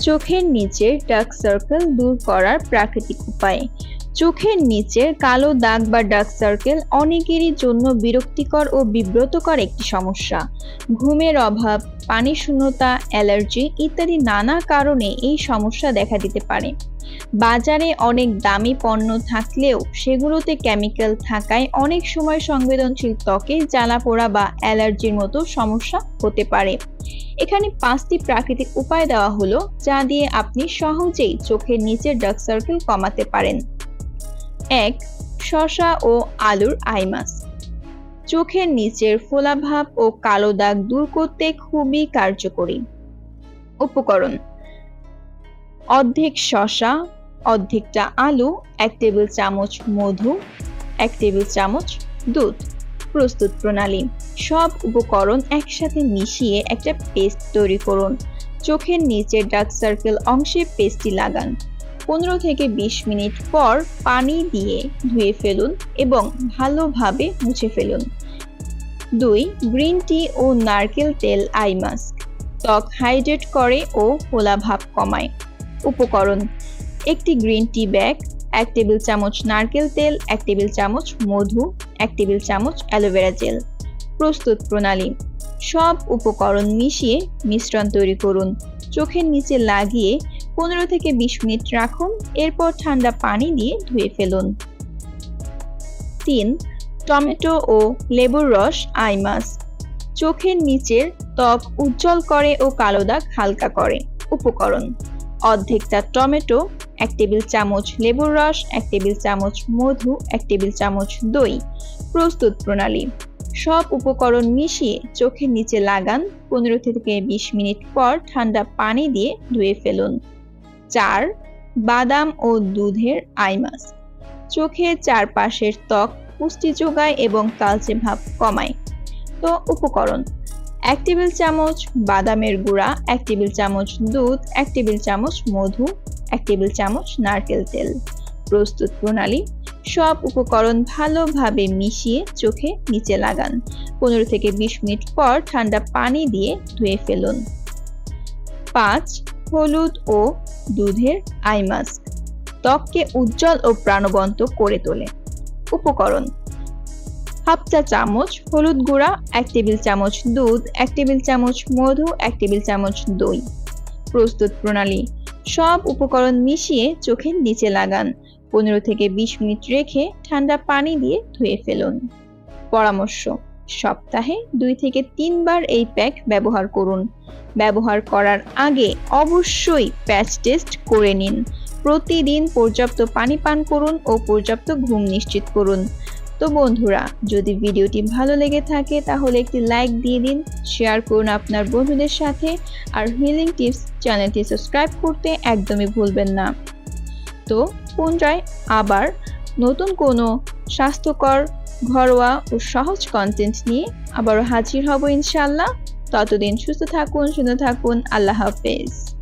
চোখের নিচের dark circle দূর করার প্রাকৃতিক উপায়। চোখের নিচের কালো দাগ বা ডার্ক সার্কেল অনেকেরই জন্য বিরক্তিকর ও বিব্রতকর একটি সমস্যা। ঘুমের অভাব, পানি শূন্যতা, অ্যালার্জি ইত্যাদি নানা কারণে এই সমস্যা দেখা দিতে পারে। বাজারে অনেক দামি পণ্য থাকলেও সেগুলোতে কেমিক্যাল থাকায় অনেক সময় সংবেদনশীল ত্বকে জ্বালা পোড়া বা অ্যালার্জির মতো সমস্যা হতে পারে। এখানে পাঁচটি প্রাকৃতিক উপায় দেওয়া হলো, যা দিয়ে আপনি সহজেই চোখের নিচের ডার্ক সার্কেল কমাতে পারেন। এক, শসা ও আলুর আই মাস্ক চোখের নিচের ফোলাভাব ও কালো দাগ দূর করতে খুবই কার্যকরী। উপকরণ, অর্ধেক শসা, অর্ধেকটা আলু, এক টেবিল চামচ মধু, এক টেবিল চামচ দুধ। প্রস্তুত প্রণালী, সব উপকরণ একসাথে মিশিয়ে একটা পেস্ট তৈরি করুন। চোখের নিচে ডার্ক সার্কেল অংশে পেস্টটি লাগান। পনেরো থেকে বিশ মিনিট পর পানি দিয়ে ধুয়ে ফেলুন এবং ভালোভাবে মুছে ফেলুন। দুই, গ্রিন টি ও নারকেল তেল আই মাস্ক। ত্বক হাইড্রেট করে ও ফোলা ভাব কমায়। উপকরণ, একটি গ্রিন টি ব্যাগ, এক টেবিল চামচ নারকেল তেল, এক টেবিল চামচ মধু, এক টেবিল চামচ অ্যালোভেরা জেল। প্রস্তুত প্রণালী, সব উপকরণ মিশিয়ে মিশ্রণ তৈরি করুন। চোখের নিচে লাগিয়ে পনেরো থেকে বিশ মিনিট রাখুন, এরপর ঠান্ডা পানি দিয়ে ধুয়ে ফেলুন। তিন, টমেটো ও লেবুর রস আই মাস্ক চোখের নিচের ত্বক উজ্জ্বল করে ও কালো দাগ হালকা করে। উপকরণ, অর্ধেকটা টমেটো, এক টেবিল চামচ লেবুর রস, এক টেবিল চামচ মধু, এক টেবিল চামচ দই। প্রস্তুত প্রণালী, সব উপকরণ মিশিয়ে চোখের নিচে লাগান, পনেরো থেকে বিশ মিনিট পর ঠান্ডা পানি দিয়ে ধুয়ে ফেলুন। চার, বাদাম ও দুধের আই মাস্ক চোখের চারপাশের ত্বক পুষ্টি যোগায় এবং কালচে ভাব কমায়। তো উপকরণ, এক টেবিল চামচ বাদামের গুঁড়া, এক টেবিল চামচ দুধ, এক টেবিল চামচ মধু, এক টেবিল চামচ নারকেল তেল। প্রস্তুত প্রণালী, সব উপকরণ ভালোভাবে মিশিয়ে চোখে নিচে লাগান। পনেরো থেকে বিশ মিনিট পর ঠান্ডা পানি দিয়ে ধুয়ে ফেলুন। পাঁচ হলুদ ও দুধের আই মাস্ক। ত্বককে উজ্জ্বল ও প্রাণবন্ত করে তোলে। উপকরণ। হাফ চা চামচ হলুদ গুঁড়া, এক টেবিল চামচ দুধ, এক টেবিল চামচ মধু, এক টেবিল চামচ দই। প্রস্তুত প্রণালী। সব উপকরণ মিশিয়ে চোখের নিচে লাগান। পনেরো থেকে বিশ মিনিট রেখে ঠান্ডা পানি দিয়ে ধুয়ে ফেলুন। পরামর্শ। সপ্তাহে দুই থেকে তিনবার এই প্যাক ব্যবহার করুন। ব্যবহার করার আগে অবশ্যই প্যাচ টেস্ট করে নিন। প্রতিদিন পর্যাপ্ত পানি পান করুন ও পর্যাপ্ত ঘুম নিশ্চিত করুন। তো বন্ধুরা, যদি ভিডিওটি ভালো লেগে থাকে তাহলে একটি লাইক দিয়ে দিন, শেয়ার করুন আপনার বন্ধুদের সাথে আর হিলিং টিপস চ্যানেলটি সাবস্ক্রাইব করতে একদমই ভুলবেন না। তো পুনরায় আবার নতুন কোনো স্বাস্থ্যকর ঘরোয়া ও সহজ কন্টেন্ট নিয়ে আবারও হাজির হব ইনশাল্লাহ ততদিন সুস্থ থাকুন, সুন্দর থাকুন। আল্লাহ হাফেজ।